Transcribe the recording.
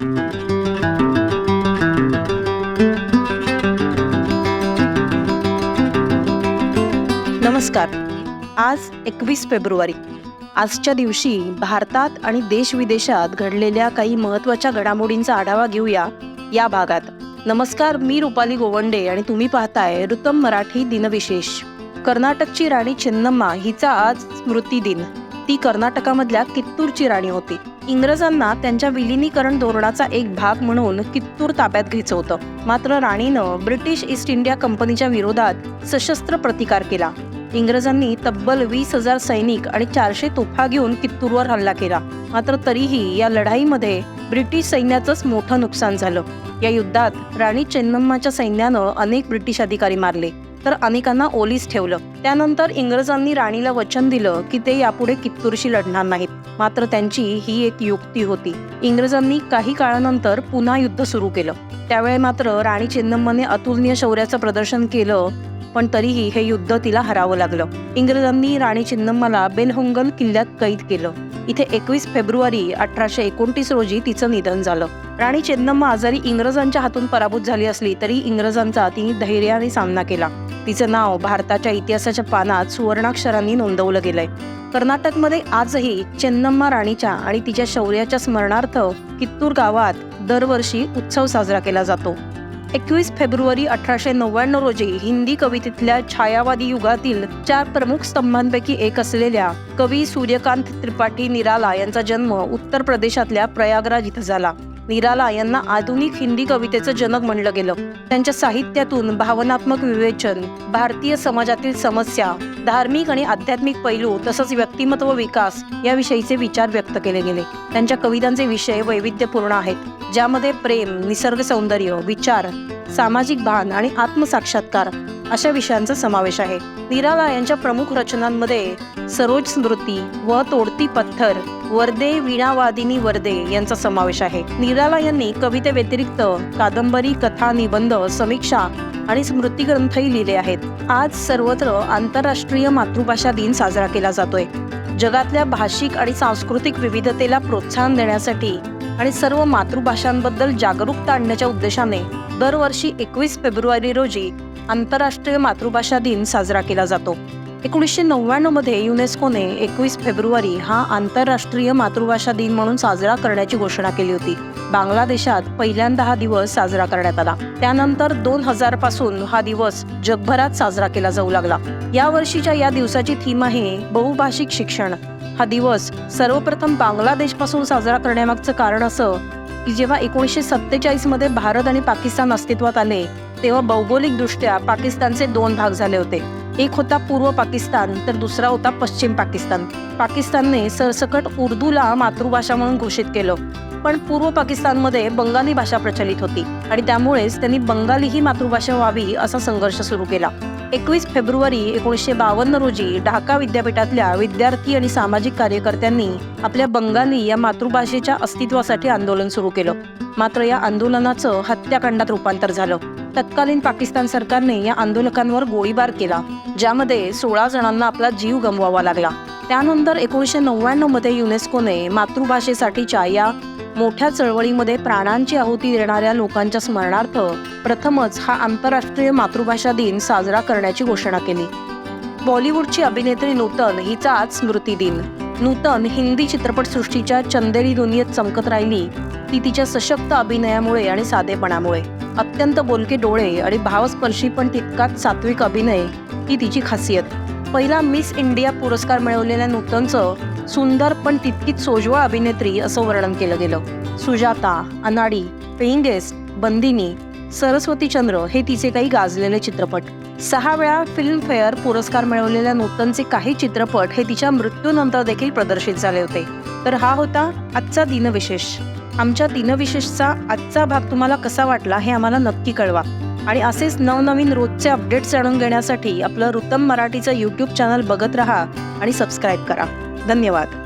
नमस्कार. आज एकवीस फेब्रुवारी. आजच्या दिवशी भारतात आणि देशविदेशात घडलेल्या काही महत्त्वाच्या घडामोडींचा आढावा घेऊया या भागात. नमस्कार मी रुपाली गोवंडे आणि तुम्ही पाहताय ऋतम मराठी दिनविशेष. कर्नाटकची राणी चेन्नम्मा हिचा आज स्मृती दिन ती कर्नाटकामधल्या कित्तूरची राणी होती. इंग्रजांना त्यांच्या विलिनीकरण धोरणाचा एक भाग म्हणून कित्तूर ताब्यात घ्यायचं होतं. मात्र राणीनं ब्रिटिश ईस्ट इंडिया कंपनीच्या विरोधात सशस्त्र प्रतिकार केला. इंग्रजांनी तब्बल वीस हजार सैनिक आणि चारशे तोफा घेऊन कित्तूरवर हल्ला केला. मात्र तरीही या लढाईमध्ये ब्रिटिश सैन्याचंच मोठं नुकसान झालं. या युद्धात राणी चेन्नम्माच्या सैन्यानं अनेक ब्रिटिश अधिकारी मारले. तर अनेकांना ओलीस ठेवलं. त्यानंतर इंग्रजांनी राणीला वचन दिलं की ते यापुढे कित्तूरशी लढणार नाहीत. मात्र त्यांची ही एक युक्ती होती. इंग्रजांनी काही काळानंतर पुन्हा युद्ध सुरू केलं. त्यावेळी मात्र राणी चेन्नम्माने अतुलनीय शौर्याचं प्रदर्शन केलं पण तरीही हे युद्ध तिला हरावं लागलं. इंग्रजांनी राणी चिन्नम्माला बेलहोंगल किल्ल्यात कैद केलं. इथे एकवीस फेब्रुवारी अठराशे एकोणतीस रोजी तिचं निधन झालं. राणी चेन्नम्मा आजारी इंग्रजांच्या हातून पराभूत झाली असली तरी इंग्रजांचा तिने धैर्याने सामना केला. तिचं नाव भारताच्या इतिहासाच्या पानात सुवर्णाक्षरांनी नोंदवलं गेलंय. कर्नाटकमध्ये आजही चेन्नम्मा राणीच्या आणि तिच्या शौर्याच्या स्मरणार्थ कित्तूर गावात दरवर्षी उत्सव साजरा केला जातो. एकवीस फेब्रुवारी अठराशे नव्याण्णव रोजी हिंदी कवितेतल्या छायावादी युगातील चार प्रमुख स्तंभांपैकी एक असलेल्या कवी सूर्यकांत त्रिपाठी निराला यांचा जन्म उत्तर प्रदेशातल्या प्रयागराज इथं झाला. निराला यांना आधुनिक हिंदी कवितेचं जनक म्हणलं गेलं. त्यांच्या साहित्यातून भावनात्मक विवेचन भारतीय समाजातील समस्या धार्मिक आणि आध्यात्मिक पैलू तसंच व्यक्तिमत्व विकास याविषयीचे विचार व्यक्त केले गेले. त्यांच्या कवितांचे विषय वैविध्यपूर्ण आहेत ज्यामध्ये प्रेम निसर्ग सौंदर्य विचार सामाजिक भान आणि आत्मसाक्षात्कार अशा विषयांचा समावेश आहे. निराला यांच्या प्रमुख रचनांमध्ये सरोज स्मृती व तोडती पत्थर वर्दे वीणावादिनी वर्दे यांचा समावेश आहे. निराला यांनी कवितेव्यतिरिक्त कादंबरी कथा निबंध समीक्षा आणि स्मृती ग्रंथही लिहिले आहेत. आज सर्वत्र आंतरराष्ट्रीय मातृभाषा दिन साजरा केला जातोय. जगातल्या भाषिक आणि सांस्कृतिक विविधतेला प्रोत्साहन देण्यासाठी आणि सर्व मातृभाषांबद्दल जागरूकता आणण्याच्या उद्देशाने दरवर्षी एकवीस फेब्रुवारी रोजी आंतरराष्ट्रीय मातृभाषा दिन साजरा केला जातो. एकोणीसशे नव्याण्णवमध्ये युनेस्कोने एकवीस फेब्रुवारी हा आंतरराष्ट्रीय मातृभाषा दिन म्हणून साजरा करण्याची घोषणा केली होती. बांगलादेशात पहिल्यांदा हा दिवस साजरा करण्यात आला. त्यानंतर दोन हजारपासून हा दिवस जगभरात साजरा केला जाऊ लागला. या वर्षीच्या या दिवसाची थीम आहे बहुभाषिक शिक्षण. हा दिवस सर्वप्रथम बांगलादेशपासून साजरा करण्यामागचं कारण असं की जेव्हा एकोणीसशे सत्तेचाळीसमध्ये भारत आणि पाकिस्तान अस्तित्वात आले तेव्हा भौगोलिकदृष्ट्या पाकिस्तानचे दोन भाग झाले होते. एक होता पूर्व पाकिस्तान तर दुसरा होता पश्चिम पाकिस्तान. पाकिस्तानने सरसकट उर्दूला मातृभाषा म्हणून घोषित केलं. पण पूर्व पाकिस्तानमध्ये बंगाली भाषा प्रचलित होती आणि त्यामुळेच त्यांनी बंगाली ही मातृभाषा व्हावी असा संघर्ष सुरू केला. एकवीस फेब्रुवारी एकोणीसशे बावन्न रोजी ढाका विद्यापीठातल्या विद्यार्थी आणि सामाजिक कार्यकर्त्यांनी आपल्या बंगाली या मातृभाषेच्या अस्तित्वासाठी आंदोलन सुरू केलं. मात्र या आंदोलनाचं हत्याकांडात रूपांतर झालं. तत्कालीन पाकिस्तान सरकारने या आंदोलकांवर गोळीबार केला ज्यामध्ये सोळा जणांना आपला जीव गमवावा लागला. त्यानंतर एकोणीसशे नव्याण्णवमध्ये युनेस्कोने मातृभाषेसाठीच्या या मोठ्या चळवळीमध्ये प्राणांची आहुती देणाऱ्या लोकांच्या स्मरणार्थ प्रथमच हा आंतरराष्ट्रीय मातृभाषा दिन साजरा करण्याची घोषणा केली. बॉलिवूडची अभिनेत्री नूतन हिचा आज स्मृती दिन. नूतन हिंदी चित्रपटसृष्टीच्या चंदेरी दुनियेत चमकत राहिली ती तिच्या सशक्त अभिनयामुळे आणि साधेपणामुळे. अत्यंत बोलके डोळे आणि भावस्पर्शी पण तितकाच सात्विक अभिनय ही तिची खासियत. पहिला मिस इंडिया पुरस्कार मिळवलेल्या नूतनचं सुंदर पण तितकीच सोजवळ अभिनेत्री असं वर्णन केलं गेलं. सुजाता अनाडी पेईंगेस्ट बंदिनी सरस्वतीचंद्र हे तिचे काही गाजलेले चित्रपट. सहा वेळा फिल्मफेअर पुरस्कार मिळवलेल्या नूतनचे काही चित्रपट हे तिच्या मृत्यूनंतर देखील प्रदर्शित झाले होते. तर हा होता आजचा दिनविशेष. आमच्या दिनविशेषचा आजचा भाग तुम्हाला कसा वाटला हे आम्हाला नक्की कळवा. आणि असेच नवनवीन रोजचे अपडेट्स जाणून घेण्यासाठी आपलं रुतम मराठीचं यूट्यूब चॅनल बघत राहा आणि सबस्क्राईब करा. धन्यवाद.